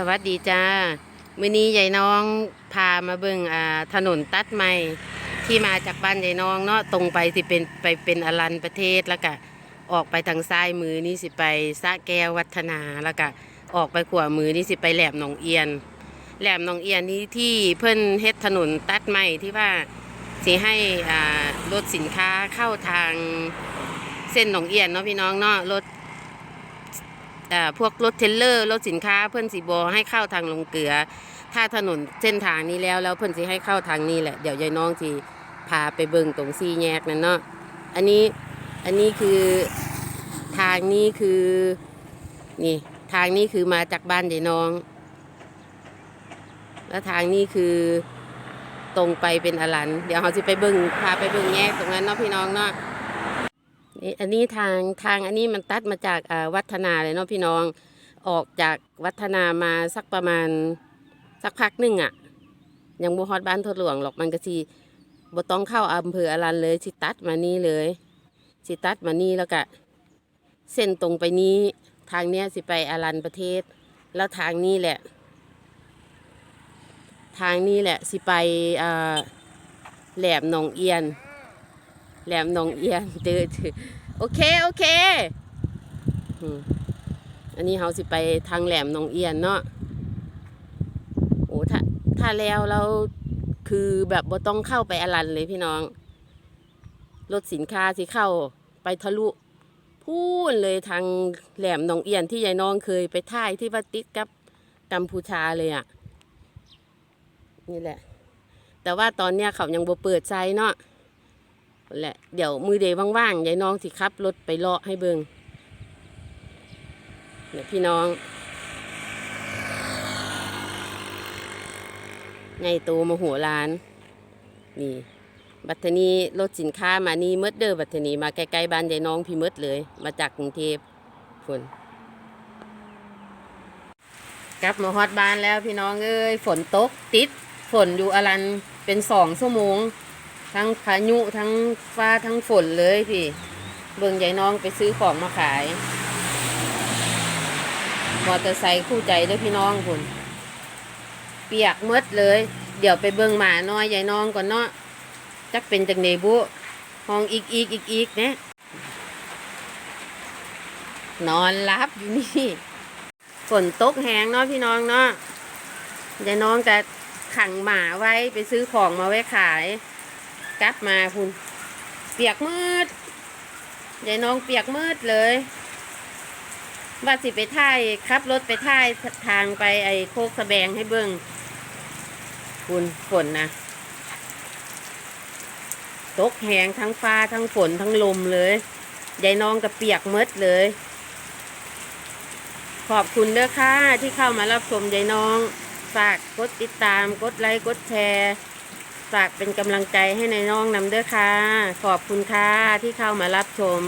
สวัสดีจ้ามื้อนี้ยายน้องพามาเบิ่งอ่าถนนตัดใหม่ที่มาจากบ้านยายน้องเนาะตรงไปสิเป็นไปเป็นอรันประเทศแล้วก็ออกไปทางซ้ายมือนี่สิไปสะแก้ววัฒนาแล้วก็ออกไปขวามือนี่สิไปแหลมหนองเอียน แหลมหนองเอียนนี่ที่เพิ่นเฮ็ดถนนตัดใหม่ที่ว่าสิให้อ่ารถสินค้าเข้าทางเส้นหนองเอียนเนาะพี่น้องเนาะรถ พวกรถเทรลเลอร์รถสินค้าเพื่อนสีบอให้เข้าทางลงเกลือ ถ้าถนนเส้นทางนี้แล้วแล้วเพื่อนสิให้เข้าทางนี้แหละเดี๋ยวยายน้องสิพาไปเบิ่งตรงซี่แยกนั่นเนาะอันนี้อันนี้คือทางนี้คือนี่ทางนี้คือมาจากบ้านยายน้อง แล้วทางนี้คือตรงไปเป็นอลัน เดี๋ยวเราจะไปเบิ่งพาไปเบิ่งแยกตรงนั้นเนาะพี่น้องเนาะ นี่อันนี้ทางทางอันนี้มันตัดมาจากวัฒนาเลยเนาะพี่น้องออกจากวัฒนามาสักประมาณสักพักหนึ่งอะ่ะยังบ่ฮอดบ้านทดหลวงหรอกมันก็สิบ่ต้องเข้าอำเภออรันเลยสิตัดมานี่เลยสิตัดมานี่แล้วก็เส้นตรงไปนี้ทางเนี้ยสิไปอรันประเทศ แล้วทางนี้แหละ ทางนี้แหละสิไปแหลมหนองเอียน แหลมหนองเอียนเจอถือโอเคโอเคอันนี้เขาสิไปทางแหลมหนองเอียนเนาะโอ้ถ้าถ้าแล้วเราคือแบบบ่ต้องเข้าไปอลันเลยพี่น้อง รถสินค้าสิเข้าไปทะลุพูนเลยทางแหลมหนองเอียนที่ยายน้องเคยไปท่ายที่ว่าติดกับกัมพูชาเลยอะ่ะ นี่แหละ แต่ว่าตอนเนี้ยเขายังบ่เปิดใจเนาะ แหละเดี๋ยวมือเดย์ว่างๆยายน้องสิขับรถไปเลาะให้เบิงเนี่ยพี่น้องไงโตมาหัวร้าน นี่ บัตรนีรถสินค้ามานี่หมดเด้อบัตรนีมาใกล้ๆบ้านยายน้องพี่หมดเลย มาจากกรุงเทพฝนกลับมาฮอดบ้านแล้วพี่น้องเอ้ยฝนตกติด ฝนอยู่อลันเป็นสองชั่วโมง ทั้งพายุทั้งฟ้าทั้งฝนเลยพี่ เบิ่งยายน้องไปซื้อของมาขาย มอเตอร์ไซค์คู่ใจด้วยพี่น้องคุณเปียกหมดเลย เดี๋ยวไปเบิ่งหมาน้อยยายน้องก่อนเนาะจักเป็นจังเนบุห้องอีกอีกอีกอีกเนี่ยนอนรับอยู่นี่ฝนตกแหงเนาะพี่น้องเนาะยายน้องจะขังหมาไว้ไปซื้อของมาไว้ขาย กลับมาคุณเปียกมืดยายน้องเปียกมืดเลย ว่าสิไปท่ายขับรถไปท่ายทางไปไอ้โคกสะแบงให้เบิ้งคุณฝนนะตกแหงทั้งฟ้าทั้งฝนทั้งลมเลยยายน้องก็เปียกมืดเลย ขอบคุณเด้อค่ะที่เข้ามารับชมยายน้อง ฝากกดติดตามกดไลค์กดแชร์ ฝากเป็นกำลังใจให้ในน้องนำเด้อค่ะ ขอบคุณค่ะที่เข้ามารับชม